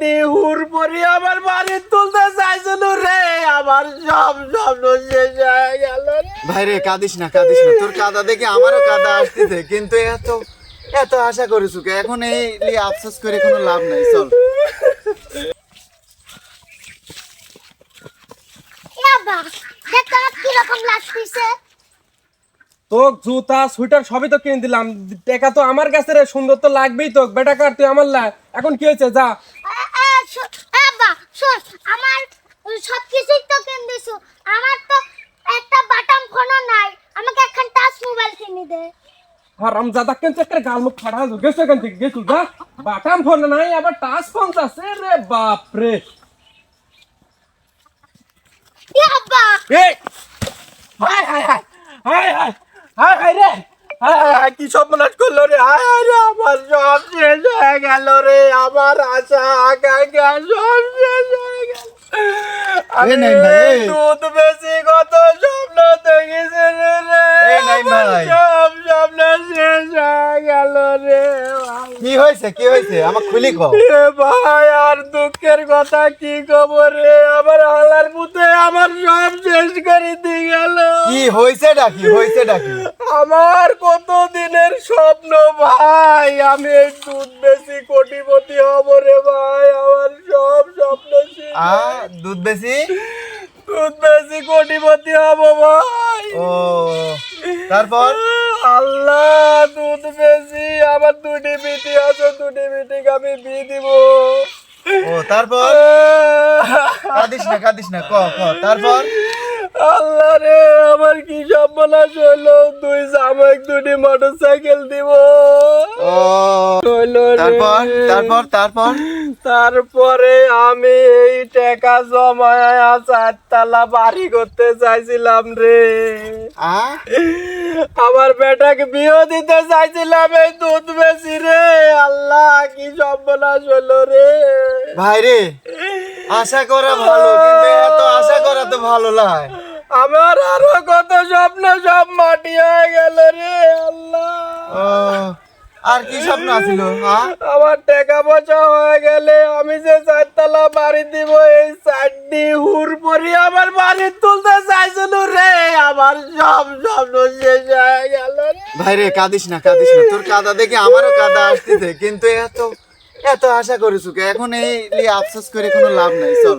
চারটি হুর পরি আমার বাড়ি তুলতে চাইছিল রে আমার সব স্বপ্ন শেষ হয়ে গেল ভাই রে কাঁদিস না কাঁদিস না। তোর কাদা দেখে আমারও কাদা আসতেছে কিন্তু এত এত আশা করেছু কে? এখন এই লিয়ে আফসোস করে কোনো লাভ নাই চল। তো জুতা সুইটার সবই তো কিনে দিলাম। টাকা তো আমার কাছে রে সুন্দর তো লাগবেই তো বেটা কার তুই আমার লা এখন কি হয়েছে? যা। শোন আমার সব কিছুই তো কিনে দিছো আমার তো একটা বাটাম ফোনও নাই। আমাকে এখন টাচ মোবাইল কিনে দে। হারাম জাদা কিন্তু একটা গাল মুখ ফাড়া গেছে থেকে? গেছু যা। বাটাম ফোন নাই আবার টাচ ফোন আছে রে বাপ রে বাবা। এই! হাই হাই হাই হাই হাই হাই হাই রে। হায় হায় হায়, কি সর্বনাশ করল রে? হায় হায় রে আমার সব হয়ে গেল রে আমার আশা আকাঙ্ক্ষা সব শেষ হয়ে গেল। আমি। দুধ বেশি কত স্বপ্ন দেখেছি রে রে। এই নাই আমার ভাই। সব স্বপ্ন শেষ হয়ে গেল রে। কি হয়েছে কি হয়েছে? আমার খুলি ভাই আর দুঃখের কথা কি খবর রে? আমার হালার পুতে আমার সব শেষ করে দিয়ে গেল। কি হয়েছে ডাকি হয়েছে ডাকি আমার কত দিনের স্বপ্ন ভাই? আমি দুধ কোটিপতি হব রে ভাই আমার সব স্বপ্ন আ দুধ বেশি? দুধ বেশি কোটিপতি হব ভাই। ও তারপর? আল্লাহ দুধ বেশি আমার দুটি বিটি আছে দুটি বিটিকে আমি বিয়ে দিব। ও তারপর? কাঁদিস না কাঁদিস না ক ক তারপর? আল্লাহ রে আমার কি সর্বনাশ হলো? দুই জামাইক দুটি মোটর সাইকেল দিব হইল। তারপর তারপর তারপর? তারপরে আমি এই টাকা জমায় চারতলা বাড়ি করতে চাইছিলাম রে। আমার বেটাকে বিয়ে দিতে চাইছিলাম এই দুধ বেশি রে। আল্লাহ কি সর্বনাশ হলো রে। ভাই রে আশা করা ভালো কিন্তু এত আশা করা তো ভালো নয় আমার আরও কত স্বপ্ন সব মাটি হয়ে গেল রে আল্লাহ। আর কি স্বপ্ন আছিল আমার টাকা পয়সা হয়ে গেলে আমি যে চারতলা বাড়ি দিব এই চারটি হুর পরি আমার বাড়ি তুলতে চাইছিল রে। আমার সব স্বপ্ন শেষ হয়ে গেল ভাই রে কাঁদিস না কাঁদিস না। তোর কাদা দেখে আমারও কাদা আসতেছে কিন্তু এত এত আশা করেছু? এখন এই আফসোস করে কোনো লাভ নাই চল।